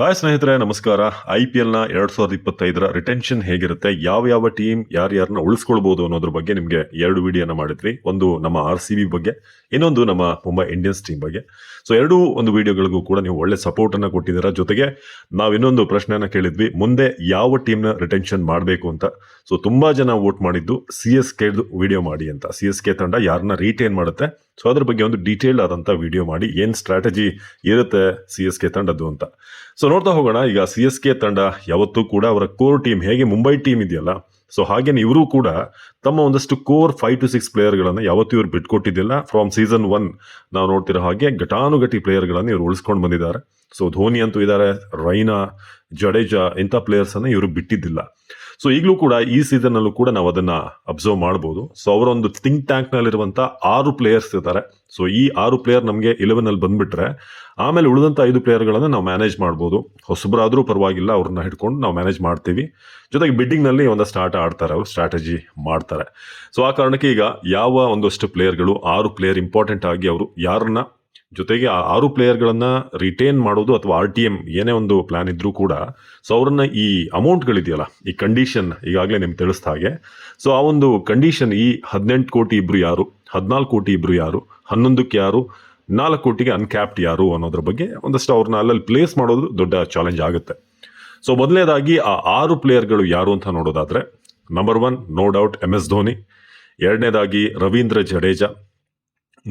Hi ಸ್ನೇಹಿತರೆ, ನಮಸ್ಕಾರ. I P ಎಲ್ನ ಎರಡ್ ಸಾವಿರದ ಇಪ್ಪತ್ತೈದರ ರಿಟೆನ್ಷನ್ ಹೇಗಿರುತ್ತೆ? ಯಾವ ಯಾವ ಟೀಮ್ ಯಾರ್ಯಾರನ್ನ ಉಳಿಸ್ಕೊಳ್ಬಹುದು ಅನ್ನೋದ್ರ ಬಗ್ಗೆ ನಿಮಗೆ ಎರಡು ವಿಡಿಯೋನ ಮಾಡಿದ್ವಿ. ಒಂದು ನಮ್ಮ ಆರ್ ಸಿ ಬಿ ಬಗ್ಗೆ, ಇನ್ನೊಂದು ನಮ್ಮ ಮುಂಬೈ ಇಂಡಿಯನ್ಸ್ ಟೀಮ್ ಬಗ್ಗೆ. ಸೊ ಎರಡೂ ಒಂದು ವಿಡಿಯೋಗಳಿಗೂ ಕೂಡ ನೀವು ಒಳ್ಳೆ ಸಪೋರ್ಟ್ ಅನ್ನ ಕೊಟ್ಟಿದ್ದೀರಾ? ಜೊತೆಗೆ ನಾವು ಇನ್ನೊಂದು ಪ್ರಶ್ನೆಯನ್ನ ಕೇಳಿದ್ವಿ. ಮುಂದೆ ಯಾವ ಟೀಮ್ನ ರಿಟೆನ್ಷನ್ ಮಾಡಬೇಕು ಅಂತ. ಸೊ ತುಂಬಾ ಜನ ವೋಟ್ ಮಾಡಿದ್ದು ಸಿ ಎಸ್ ಕೆದು ವಿಡಿಯೋ ಮಾಡಿ ಅಂತ. ಸಿ ಎಸ್ ಕೆ ತಂಡ ಯಾರನ್ನ ರಿಟೈನ್ ಮಾಡುತ್ತೆ? ಸೊ ಅದ್ರ ಬಗ್ಗೆ ಒಂದು ಡೀಟೇಲ್ಡ್ ಆದಂತ ವಿಡಿಯೋ ಮಾಡಿ ಏನ್ ಸ್ಟ್ರಾಟಜಿ ಇರುತ್ತೆ ಸಿ ಎಸ್ ಕೆ ತಂಡದ್ದು ಅಂತ. ಸೊ ನೋಡ್ತಾ ಹೋಗೋಣ, ಈಗ ಸಿ ಎಸ್ ಕೆ ತಂಡ ಯಾವತ್ತೂ ಕೂಡ ಅವರ ಕೋರ್ ಟೀಮ್ ಹೇಗೆ ಮುಂಬೈ ಟೀಮ್ ಇದೆಯಲ್ಲ ಸೊ ಹಾಗೇನೆ ಇವರು ಕೂಡ ತಮ್ಮ ಒಂದಷ್ಟು ಕೋರ್ ಫೈವ್ ಟು ಸಿಕ್ಸ್ ಪ್ಲೇಯರ್ಗಳನ್ನು ಯಾವತ್ತೂ ಇವರು ಬಿಟ್ಕೊಟ್ಟಿದ್ದಿಲ್ಲ. ಫ್ರಮ್ ಸೀಸನ್ ಒನ್ ನಾವು ನೋಡ್ತಿರೋ ಹಾಗೆ ಘಟಾನುಘಟಿ ಪ್ಲೇಯರ್ಗಳನ್ನು ಇವರು ಉಳಿಸ್ಕೊಂಡು ಬಂದಿದ್ದಾರೆ. ಸೊ ಧೋನಿ ಅಂತೂ ಇದ್ದಾರೆ ರೈನಾ, ಜಡೇಜಾ ಇಂಥ ಪ್ಲೇಯರ್ಸನ್ನು ಇವರು ಬಿಟ್ಟಿದ್ದಿಲ್ಲ. ಸೊ ಈಗಲೂ ಕೂಡ ಈ ಸೀಸನ್ ಅಲ್ಲೂ ಕೂಡ ನಾವು ಅದನ್ನ ಅಬ್ಸರ್ವ್ ಮಾಡಬಹುದು ಸೊ ಅವರೊಂದು ಥಿಂಕ್ ಟ್ಯಾಂಕ್ ನಲ್ಲಿರುವಂತ ಆರು ಪ್ಲೇಯರ್ಸ್ ಇರ್ತಾರೆ. ಸೊ ಈ ಆರು ಪ್ಲೇಯರ್ ನಮಗೆ ಇಲೆವೆನ್ ಅಲ್ಲಿ ಬಂದ್ಬಿಟ್ರೆ, ಆಮೇಲೆ ಉಳಿದಂತ ಐದು ಪ್ಲೇಯರ್ಗಳನ್ನು ನಾವು ಮ್ಯಾನೇಜ್ ಮಾಡ್ಬೋದು. ಹೊಸಬರಾದರೂ ಪರವಾಗಿಲ್ಲ, ಅವ್ರನ್ನ ಹಿಡ್ಕೊಂಡು ನಾವು ಮ್ಯಾನೇಜ್ ಮಾಡ್ತೀವಿ. ಜೊತೆಗೆ ಬಿಡ್ಡಿಂಗ್ನಲ್ಲಿ ಒಂದಷ್ಟು ಆಟ ಆಡ್ತಾರೆ, ಅವರು ಸ್ಟ್ರಾಟಜಿ ಮಾಡ್ತಾರೆ. ಸೊ ಆ ಕಾರಣಕ್ಕೆ ಈಗ ಯಾವ ಒಂದಷ್ಟು ಪ್ಲೇಯರ್ಗಳು ಆರು ಪ್ಲೇಯರ್ ಇಂಪಾರ್ಟೆಂಟ್ ಆಗಿ ಅವರು ಯಾರನ್ನ ಜೊತೆಗೆ ಆ ಆರು ಪ್ಲೇಯರ್ಗಳನ್ನ ರಿಟೈನ್ ಮಾಡೋದು ಅಥವಾ ಆರ್ ಟಿ ಎಂ ಏನೇ ಒಂದು ಪ್ಲಾನ್ ಇದ್ದರೂ ಕೂಡ ಸೊ ಅವ್ರನ್ನ ಈ ಅಮೌಂಟ್ಗಳಿದೆಯಲ್ಲ ಈ ಕಂಡೀಷನ್ ಈಗಾಗಲೇ ನಿಮ್ಗೆ ತಿಳಿಸ್ದ ಹಾಗೆ. ಸೊ ಆ ಒಂದು ಕಂಡೀಷನ್ ಈ ಹದಿನೆಂಟು ಕೋಟಿ ಇಬ್ರು ಯಾರು, ಹದಿನಾಲ್ಕು ಕೋಟಿ ಇಬ್ರು ಯಾರು, ಹನ್ನೊಂದಕ್ಕೆ ಯಾರು, ನಾಲ್ಕು ಕೋಟಿಗೆ ಅನ್ಕ್ಯಾಪ್ಟ್ ಯಾರು ಅನ್ನೋದ್ರ ಬಗ್ಗೆ ಒಂದಷ್ಟು ಅವ್ರನ್ನ ಅಲ್ಲಲ್ಲಿ ಪ್ಲೇಸ್ ಮಾಡೋದು ದೊಡ್ಡ ಚಾಲೆಂಜ್ ಆಗುತ್ತೆ. ಸೊ ಮೊದಲನೇದಾಗಿ ಆ ಆರು ಪ್ಲೇಯರ್ಗಳು ಯಾರು ಅಂತ ನೋಡೋದಾದ್ರೆ number one no doubt M S Dhoni ಎರಡನೇದಾಗಿ ರವೀಂದ್ರ ಜಡೇಜಾ.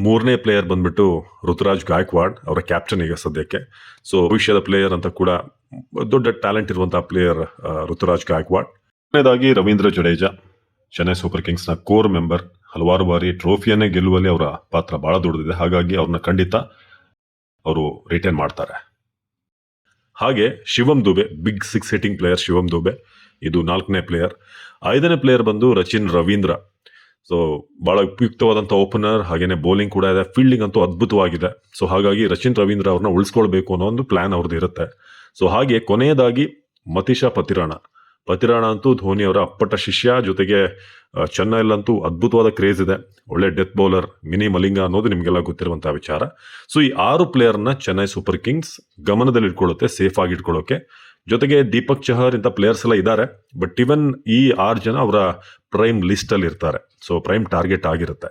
ಮೂರನೇ ಪ್ಲೇಯರ್ ಬಂದ್ಬಿಟ್ಟು ಋತುರಾಜ್ ಗಾಯಕ್ವಾಡ್ ಅವರ ಕ್ಯಾಪ್ಟನ್ ಈಗ ಸದ್ಯಕ್ಕೆ. ಸೊ ಭವಿಷ್ಯದ ಪ್ಲೇಯರ್ ಅಂತ ಕೂಡ ದೊಡ್ಡ ಟ್ಯಾಲೆಂಟ್ ಇರುವಂತಹ ಪ್ಲೇಯರ್ ಋತುರಾಜ್ ಗಾಯಕ್ವಾಡ್. ಎರಡನೇದಾಗಿ ರವೀಂದ್ರ ಜಡೇಜಾ, ಚೆನ್ನೈ ಸೂಪರ್ ಕಿಂಗ್ಸ್ನ ಕೋರ್ ಮೆಂಬರ್ ಹಲವಾರು ಬಾರಿ ಟ್ರೋಫಿಯನ್ನೇ ಗೆಲ್ಲುವಲ್ಲಿ ಅವರ ಪಾತ್ರ ಬಹಳ ದೊಡ್ಡದಿದೆ. ಹಾಗಾಗಿ ಅವ್ರನ್ನ ಖಂಡಿತ ಅವರು ರಿಟೈನ್ ಮಾಡ್ತಾರೆ. ಹಾಗೆ Shivam Dube big six hitting player Shivam Dube, ಇದು ನಾಲ್ಕನೇ ಪ್ಲೇಯರ್ ಐದನೇ ಪ್ಲೇಯರ್ ಬಂದು ರಚಿನ್ ರವೀಂದ್ರ. ಸೊ ಬಹಳ ಉಪಯುಕ್ತವಾದಂಥ ಓಪನರ್ ಹಾಗೇನೆ ಬೌಲಿಂಗ್ ಕೂಡ ಇದೆ. ಫೀಲ್ಡಿಂಗ್ ಅಂತೂ ಅದ್ಭುತವಾಗಿದೆ. ಸೊ ಹಾಗಾಗಿ ರಚಿನ್ ರವೀಂದ್ರ ಅವ್ರನ್ನ ಉಳಿಸ್ಕೊಳ್ಬೇಕು ಅನ್ನೋ ಒಂದು ಪ್ಲಾನ್ ಅವ್ರದ್ದು ಇರುತ್ತೆ. ಸೊ ಹಾಗೆ ಕೊನೆಯದಾಗಿ ಮತೀಶಾ ಪತಿರಾಣ. ಪತಿರಾಣ ಅಂತೂ ಧೋನಿ ಅವರ ಅಪ್ಪಟ ಶಿಷ್ಯ, ಜೊತೆಗೆ ಚೆನ್ನೈಲಂತೂ ಅದ್ಭುತವಾದ ಕ್ರೇಜ್ ಇದೆ. ಒಳ್ಳೆ ಡೆತ್ ಬೌಲರ್ ಮಿನಿ ಮಲಿಂಗ ಅನ್ನೋದು ನಿಮಗೆಲ್ಲ ಗೊತ್ತಿರುವಂತಹ ವಿಚಾರ. ಸೊ ಈ ಆರು ಪ್ಲೇಯರ್ನ ಚೆನ್ನೈ ಸೂಪರ್ ಕಿಂಗ್ಸ್ ಗಮನದಲ್ಲಿ ಇಟ್ಕೊಳ್ಳುತ್ತೆ ಸೇಫ್ ಆಗಿ ಇಟ್ಕೊಳ್ಳೋಕೆ. ಜೊತೆಗೆ ದೀಪಕ್ ಚಹರ್ ಇಂಥ ಪ್ಲೇಯರ್ಸ್ ಎಲ್ಲ ಇದ್ದಾರೆ. ಬಟ್ ಇವನ್ ಈ ಆರು ಜನ ಅವರ ಪ್ರೈಮ್ ಲಿಸ್ಟ್ ಅಲ್ಲಿ ಇರ್ತಾರೆ ಸೊ ಪ್ರೈಮ್ ಟಾರ್ಗೆಟ್ ಆಗಿರುತ್ತೆ.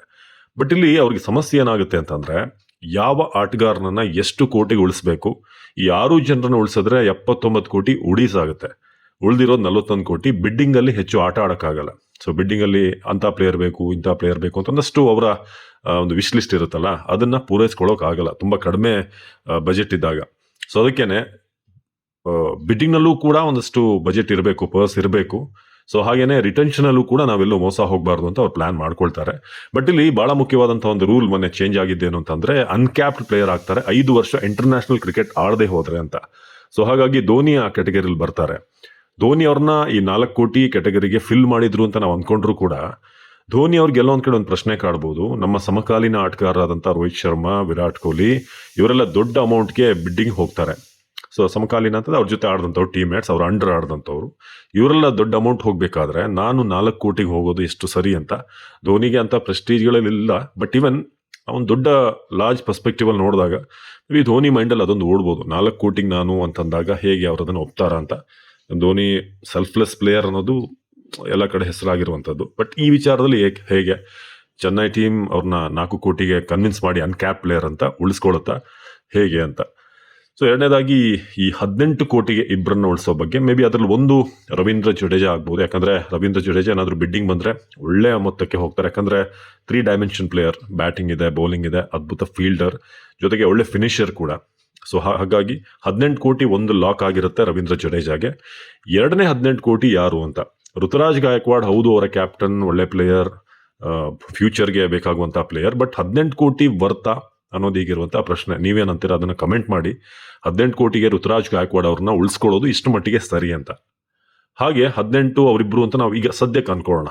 ಬಟ್ ಇಲ್ಲಿ ಅವ್ರಿಗೆ ಸಮಸ್ಯೆ ಏನಾಗುತ್ತೆ ಅಂತಂದ್ರೆ, ಯಾವ ಆಟಗಾರನನ್ನ ಎಷ್ಟು ಕೋಟಿಗೆ ಉಳಿಸ್ಬೇಕು? ಈ ಆರು ಜನರನ್ನ ಉಳಿಸಿದ್ರೆ ಎಪ್ಪತ್ತೊಂಬತ್ತು ಕೋಟಿ ಉಡೀಸಾಗುತ್ತೆ. ಉಳಿದಿರೋದು ನಲವತ್ತೊಂದು ಕೋಟಿ ಬಿಡ್ಡಿಂಗಲ್ಲಿ ಹೆಚ್ಚು ಆಟ ಆಡೋಕ್ಕಾಗಲ್ಲ. ಸೊ ಬಿಡ್ಡಿಂಗಲ್ಲಿ ಅಂತ ಪ್ಲೇಯರ್ ಬೇಕು ಇಂಥ ಪ್ಲೇಯರ್ ಬೇಕು ಅಂತ ಒಂದಷ್ಟು ಅವರ ಒಂದು ವಿಶ್ ಲಿಸ್ಟ್ ಇರುತ್ತಲ್ಲ, ಅದನ್ನ ಪೂರೈಸ್ಕೊಳ್ಳೋಕ್ಕಾಗಲ್ಲ. ತುಂಬಾ ಕಡಿಮೆ ಬಜೆಟ್ ಇದ್ದಾಗ. ಸೊ ಅದಕ್ಕೇ ಬಿಡ್ಡಿಂಗ್ನಲ್ಲೂ ಕೂಡ ಒಂದಷ್ಟು ಬಜೆಟ್ ಇರಬೇಕು ಪರ್ಸ್ ಇರಬೇಕು. ಸೊ ಹಾಗೇನೆ ರಿಟೆನ್ಷನ್ ಅಲ್ಲೂ ಕೂಡ ನಾವೆಲ್ಲೂ ಮೋಸ ಹೋಗಬಾರ್ದು ಅಂತ ಅವ್ರು ಪ್ಲಾನ್ ಮಾಡ್ಕೊಳ್ತಾರೆ. ಬಟ್ ಇಲ್ಲಿ ಬಹಳ ಮುಖ್ಯವಾದಂತಹ ಒಂದು ರೂಲ್ ಮೊನ್ನೆ ಚೇಂಜ್ ಆಗಿದ್ದೇನು ಅಂತಂದ್ರೆ ಅನ್ಕ್ಯಾಪ್ಡ್ ಪ್ಲೇಯರ್ ಆಗ್ತಾರೆ. ಐದು ವರ್ಷ ಇಂಟರ್ನ್ಯಾಷನಲ್ ಕ್ರಿಕೆಟ್ ಆಡದೆ ಹೋದ್ರೆ ಅಂತ. ಸೊ ಹಾಗಾಗಿ ಧೋನಿ ಆ ಕೆಟಗರಿಲಿ ಬರ್ತಾರೆ. ಧೋನಿ ಅವ್ರನ್ನ ಈ ನಾಲ್ಕು ಕೋಟಿ ಕೆಟಗರಿಗೆ ಫಿಲ್ ಮಾಡಿದ್ರು ಅಂತ ನಾವು ಅಂದ್ಕೊಂಡ್ರು ಕೂಡ, ಧೋನಿ ಅವ್ರಿಗೆ ಎಲ್ಲ ಒಂದ್ ಕಡೆ ಒಂದು ಪ್ರಶ್ನೆ ಕಾಡ್ಬೋದು. ನಮ್ಮ ಸಮಕಾಲೀನ ಆಟಗಾರರಾದಂಥ ರೋಹಿತ್ ಶರ್ಮಾ, ವಿರಾಟ್ ಕೊಹ್ಲಿ, ಇವರೆಲ್ಲ ದೊಡ್ಡ ಅಮೌಂಟ್ಗೆ ಬಿಡ್ಡಿಂಗ್ ಹೋಗ್ತಾರೆ. ಸೊ ಸಮಕಾಲೀನ ಅಂತಂದ್ರೆ ಅವ್ರ ಜೊತೆ ಆಡಿದಂಥವ್ರು ಟೀಮ್ ಮೇಟ್ಸ್ ಅವ್ರ ಅಂಡರ್ ಆಡಿದಂಥವ್ರು. ಇವರೆಲ್ಲ ದೊಡ್ಡ ಅಮೌಂಟ್ ಹೋಗಬೇಕಾದ್ರೆ ನಾನು ನಾಲ್ಕು ಕೋಟಿಗೆ ಹೋಗೋದು ಎಷ್ಟು ಸರಿ ಅಂತ ಧೋನಿಗೆ ಅಂತ ಪ್ರೆಸ್ಟೀಜ್ಗಳಲ್ಲಿಲ್ಲ ಬಟ್ ಇವನ್ ಒಂದು ದೊಡ್ಡ ಲಾರ್ಜ್ ಪರ್ಸ್ಪೆಕ್ಟಿವ್ ಅಲ್ಲಿ ನೋಡಿದಾಗ ಈ ಧೋನಿ ಮೈಂಡಲ್ಲಿ ಅದೊಂದು ಓಡ್ಬೋದು. ನಾಲ್ಕು ಕೋಟಿಗೆ ನಾನು ಅಂತಂದಾಗ ಹೇಗೆ ಅವ್ರು ಅದನ್ನು ಒಪ್ತಾರ ಅಂತ. ಧೋನಿ ಸೆಲ್ಫ್ಲೆಸ್ ಪ್ಲೇಯರ್ ಅನ್ನೋದು ಎಲ್ಲ ಕಡೆ ಹೆಸರಾಗಿರುವಂಥದ್ದು. ಬಟ್ ಈ ವಿಚಾರದಲ್ಲಿ ಹೇಗೆ? ಚೆನ್ನೈ ಟೀಮ್ ಅವ್ರನ್ನ ನಾಲ್ಕು ಕೋಟಿಗೆ ಕನ್ವಿನ್ಸ್ ಮಾಡಿ ಅನ್ಕ್ಯಾಪ್ ಪ್ಲೇಯರ್ ಅಂತ ಉಳಿಸ್ಕೊಳುತ್ತಾ ಹೇಗೆ ಅಂತ. ಸೊ ಎರಡನೇದಾಗಿ ಈ ಹದಿನೆಂಟು ಕೋಟಿಗೆ ಇಬ್ಬರನ್ನ ಉಳಿಸೋ ಬಗ್ಗೆ ಮೇ ಬಿ ಅದರಲ್ಲಿ ಒಂದು ರವೀಂದ್ರ ಜಡೇಜಾ ಆಗ್ಬೋದು. ಯಾಕಂದ್ರೆ ರವೀಂದ್ರ ಜಡೇಜಾ ಏನಾದರೂ ಬಿಡ್ಡಿಂಗ್ ಬಂದ್ರೆ ಒಳ್ಳೆಯ ಮೊತ್ತಕ್ಕೆ ಹೋಗ್ತಾರೆ. ಯಾಕಂದ್ರೆ ತ್ರೀ ಡೈಮೆನ್ಷನ್ ಪ್ಲೇಯರ್ ಬ್ಯಾಟಿಂಗ್ ಇದೆ ಬೌಲಿಂಗ್ ಇದೆ, ಅದ್ಭುತ ಫೀಲ್ಡರ್ ಜೊತೆಗೆ ಒಳ್ಳೆ ಫಿನಿಷರ್ ಕೂಡ. ಸೊ ಹಾಗಾಗಿ ಹದಿನೆಂಟು ಕೋಟಿ ಒಂದು ಲಾಕ್ ಆಗಿರುತ್ತೆ ರವೀಂದ್ರ ಜಡೇಜಾಗೆ. ಎರಡನೇ ಹದಿನೆಂಟು ಕೋಟಿ ಯಾರು ಅಂತ? ಋತುರಾಜ್ ಗಾಯಕ್ವಾಡ್ ಹೌದು, ಅವರ ಕ್ಯಾಪ್ಟನ್ ಒಳ್ಳೆ ಪ್ಲೇಯರ್ ಫ್ಯೂಚರ್ಗೆ ಬೇಕಾಗುವಂಥ ಪ್ಲೇಯರ್ ಬಟ್ ಹದಿನೆಂಟು ಕೋಟಿ ವರ್ತ ಅನ್ನೋದು ಈಗಿರುವಂತಹ ಪ್ರಶ್ನೆ. ನೀವೇನಂತೀರ? ಅದನ್ನ ಕಮೆಂಟ್ ಮಾಡಿ. ಹದಿನೆಂಟು ಕೋಟಿಗೆ ಋತುರಾಜ್ ಗಾಯಕ್ವಾಡ್ ಅವ್ರನ್ನ ಉಳಿಸ್ಕೊಳ್ಳೋದು ಇಷ್ಟು ಮಟ್ಟಿಗೆ ಸರಿ ಅಂತ. ಹಾಗೆ ಹದಿನೆಂಟು ಅವರಿಬ್ರು ಅಂತ ನಾವು ಈಗ ಸದ್ಯಕ್ಕೆ ಅನ್ಕೊಳ್ಳೋಣ.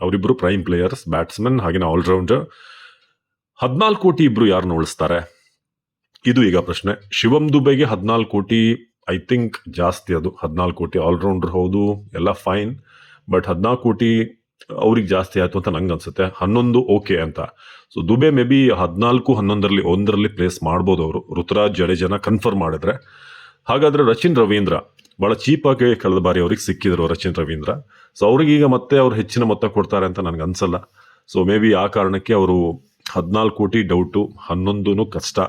ಅವರಿಬ್ರು ಪ್ರೈಮ್ ಪ್ಲೇಯರ್ಸ್ ಬ್ಯಾಟ್ಸ್ಮನ್ ಹಾಗೆ ಆಲ್ರೌಂಡರ್ ಹದಿನಾಲ್ಕು ಕೋಟಿ ಇಬ್ರು ಯಾರನ್ನ ಉಳಿಸ್ತಾರೆ? ಇದು ಈಗ ಪ್ರಶ್ನೆ. ಶಿವಂ ದುಬೈಗೆ ಹದಿನಾಲ್ಕು ಕೋಟಿ ಐ ಥಿಂಕ್ ಜಾಸ್ತಿ ಅದು. ಹದಿನಾಲ್ಕು ಕೋಟಿ ಆಲ್ರೌಂಡರ್ ಹೌದು, ಎಲ್ಲ ಫೈನ್ ಬಟ್ ಹದಿನಾಲ್ಕು ಕೋಟಿ ಅವ್ರಿಗೆ ಜಾಸ್ತಿ ಆಯ್ತು ಅಂತ ನಂಗೆ ಅನ್ಸುತ್ತೆ. ಹನ್ನೊಂದು ಓಕೆ ಅಂತ. ಸೊ ದುಬೆ ಮೇ ಬಿ ಹದಿನಾಲ್ಕು, ಹನ್ನೊಂದರಲ್ಲಿ, ಒಂದರಲ್ಲಿ ಪ್ಲೇಸ್ ಮಾಡ್ಬೋದು ಅವರು. ಋತುರಾಜ್ ಜಡೇಜನ ಕನ್ಫರ್ಮ್ ಮಾಡಿದ್ರೆ. ಹಾಗಾದ್ರೆ ರಚಿನ್ ರವೀಂದ್ರ, ಬಹಳ ಚೀಪಾಗಿ ಕಳೆದ ಬಾರಿ ಅವ್ರಿಗೆ ಸಿಕ್ಕಿದ್ರು ರಚಿನ್ ರವೀಂದ್ರ. ಸೊ ಅವ್ರಿಗೀಗ ಮತ್ತೆ ಅವ್ರು ಹೆಚ್ಚಿನ ಮೊತ್ತ ಕೊಡ್ತಾರೆ ಅಂತ ನನಗೆ ಅನ್ಸಲ್ಲ. ಸೊ ಮೇ ಬಿ ಆ ಕಾರಣಕ್ಕೆ ಅವರು ಹದಿನಾಲ್ಕು ಕೋಟಿ ಡೌಟು ಹನ್ನೊಂದು ಕಷ್ಟ.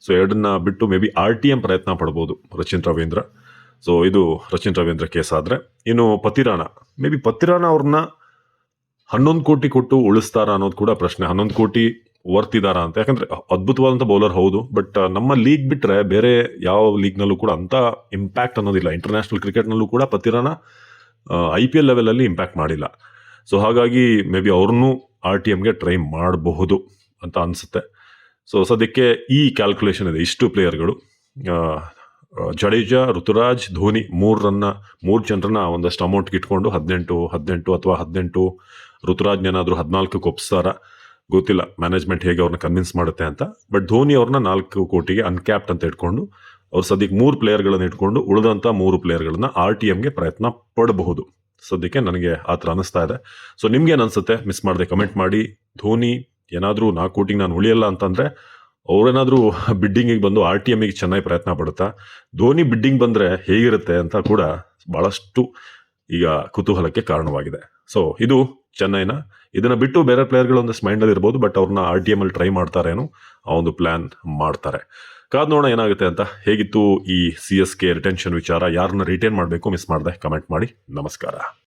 ಸೊ ಎರಡನ್ನ ಬಿಟ್ಟು maybe R T M ಪ್ರಯತ್ನ ಪಡ್ಬೋದು ರಚಿನ್ ರವೀಂದ್ರ. ಸೊ ಇದು ರಚಿನ್ ರವೀಂದ್ರ ಕೇಸ್ ಆದ್ರೆ. ಇನ್ನು ಪತಿರಾಣ. ಮೇ ಬಿ ಪತಿರಾಣ ಅವ್ರನ್ನ ಹನ್ನೊಂದು ಕೋಟಿ ಕೊಟ್ಟು ಉಳಿಸ್ತಾರ ಅನ್ನೋದು ಕೂಡ ಪ್ರಶ್ನೆ. ಹನ್ನೊಂದು ಕೋಟಿ ವರ್ತ್ ಇದಾರ ಅಂತ. ಯಾಕಂದ್ರೆ ಅದ್ಭುತವಾದಂಥ ಬೌಲರ್ ಹೌದು ಬಟ್ ನಮ್ಮ ಲೀಗ್ ಬಿಟ್ರೆ ಬೇರೆ ಯಾವ ಲೀಗ್ನಲ್ಲೂ ಕೂಡ ಅಂತ ಇಂಪ್ಯಾಕ್ಟ್ ಅನ್ನೋದಿಲ್ಲ. ಇಂಟರ್ನ್ಯಾಷನಲ್ ಕ್ರಿಕೆಟ್ನಲ್ಲೂ ಕೂಡ ಪತಿರಾನ ಐ ಪಿ ಎಲ್ ಲೆವೆಲಲ್ಲಿ ಇಂಪ್ಯಾಕ್ಟ್ ಮಾಡಿಲ್ಲ. ಸೊ ಹಾಗಾಗಿ ಮೇ ಬಿ ಅವ್ರನ್ನೂ ಆರ್ ಟಿ ಎಮ್ಗೆ ಟ್ರೈ ಮಾಡಬಹುದು ಅಂತ ಅನಿಸುತ್ತೆ. ಸೊ ಸದ್ಯಕ್ಕೆ ಈ ಕ್ಯಾಲ್ಕುಲೇಷನ್ ಇದೆ. ಇಷ್ಟು ಪ್ಲೇಯರ್ಗಳು ಜಡೇಜಾ, ಋತುರಾಜ್, ಧೋನಿ ಮೂರನ್ನ ಮೂರು ಜನರನ್ನ ಒಂದಷ್ಟು ಅಮೌಂಟ್ಗೆ ಇಟ್ಕೊಂಡು ಹದಿನೆಂಟು ಹದಿನೆಂಟು ಅಥವಾ ಹದಿನೆಂಟು ಋತುರಾಜ್ನೇನಾದರೂ ಹದಿನಾಲ್ಕಕ್ಕೆ ಒಪ್ಸ್ತಾರ ಗೊತ್ತಿಲ್ಲ ಮ್ಯಾನೇಜ್ಮೆಂಟ್ ಹೇಗೆ ಅವ್ರನ್ನ ಕನ್ವಿನ್ಸ್ ಮಾಡುತ್ತೆ ಅಂತ. ಬಟ್ ಧೋನಿ ಅವ್ರನ್ನ ನಾಲ್ಕು ಕೋಟಿಗೆ ಅನ್ಕ್ಯಾಪ್ಟ್ ಅಂತ ಇಟ್ಕೊಂಡು, ಅವ್ರು ಸದ್ಯಕ್ಕೆ ಮೂರು ಪ್ಲೇಯರ್ಗಳನ್ನ ಇಟ್ಕೊಂಡು ಉಳಿದಂಥ ಮೂರು ಪ್ಲೇಯರ್ಗಳನ್ನ ಆರ್ ಟಿ ಎಮ್ಗೆ ಪ್ರಯತ್ನ ಪಡಬಹುದು. ಸದ್ಯಕ್ಕೆ ನನಗೆ ಆ ಥರ ಅನಿಸ್ತಾ ಇದೆ. ಸೊ ನಿಮ್ಗೆ ಅನಿಸುತ್ತೆ ಅನ್ಸುತ್ತೆ? ಮಿಸ್ ಮಾಡದೆ ಕಮೆಂಟ್ ಮಾಡಿ. ಧೋನಿ, ಏನಾದರೂ ನಾಲ್ಕು ಕೋಟಿಗೆ ನಾನು ಉಳಿಯಲ್ಲ ಅಂತಂದ್ರೆ ಅವ್ರೇನಾದರೂ ಬಿಡ್ಡಿಂಗಿಗೆ ಬಂದು ಆರ್ ಟಿ ಎಮ್ಮಿಗೆ ಚೆನ್ನಾಗಿ ಪ್ರಯತ್ನ ಪಡುತ್ತಾ? ಧೋನಿ ಬಿಡ್ಡಿಂಗ್ ಬಂದರೆ ಹೇಗಿರುತ್ತೆ ಅಂತ ಕೂಡ ಭಾಳಷ್ಟು ಈಗ ಕುತೂಹಲಕ್ಕೆ ಕಾರಣವಾಗಿದೆ. ಸೊ ಇದು ಚೆನ್ನೈನ. ಇದನ್ನ ಬಿಟ್ಟು ಬೇರೆ ಪ್ಲೇಯರ್ಗಳು ಸ್ಮೈಂಡ್ ಮೈಂಡಲ್ಲಿ ಇರ್ಬೋದು ಬಟ್ ಅವ್ರನ್ನ ಆರ್ ಟಿ ಎಂ ಅಲ್ಲಿ ಟ್ರೈ ಮಾಡ್ತಾರೇನೋ, ಆ ಒಂದು ಪ್ಲಾನ್ ಮಾಡ್ತಾರೆ. ಕಾದ್ ನೋಡೋಣ ಏನಾಗುತ್ತೆ ಅಂತ. ಹೇಗಿತ್ತು ಈ ಸಿ ಎಸ್ ಕೆ ರಿಟೆನ್ಷನ್ ವಿಚಾರ? ಯಾರನ್ನ ರಿಟೈನ್ ಮಾಡಬೇಕು? ಮಿಸ್ ಮಾಡಿದೆ? ಕಮೆಂಟ್ ಮಾಡಿ. ನಮಸ್ಕಾರ.